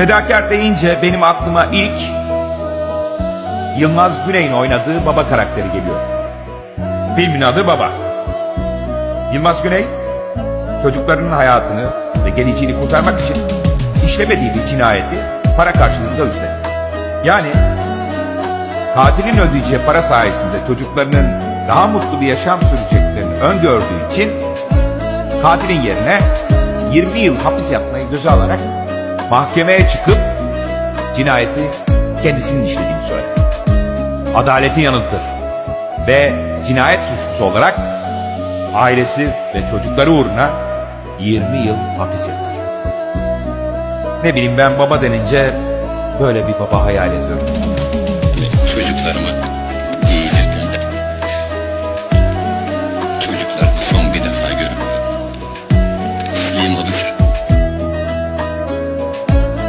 Fedakar deyince benim aklıma ilk Yılmaz Güney'in oynadığı baba karakteri geliyor. Filmin adı Baba. Yılmaz Güney, çocuklarının hayatını ve geleceğini kurtarmak için işlemediği bir cinayeti para karşılığında üstleniyor. Yani katilin ödeyeceği para sayesinde çocuklarının daha mutlu bir yaşam süreceklerini öngördüğü için katilin yerine 20 yıl hapis yatmayı göze alarak mahkemeye çıkıp cinayeti kendisinin işlediğini söyledi. Adaleti yanıltır ve cinayet suçlusu olarak ailesi ve çocukları uğruna 20 yıl hapis yatar. Ne bileyim ben baba denince böyle bir baba hayal ediyorum. Çocuklarıma iyi. Çocuklar son bir defa görüldü. Slim adı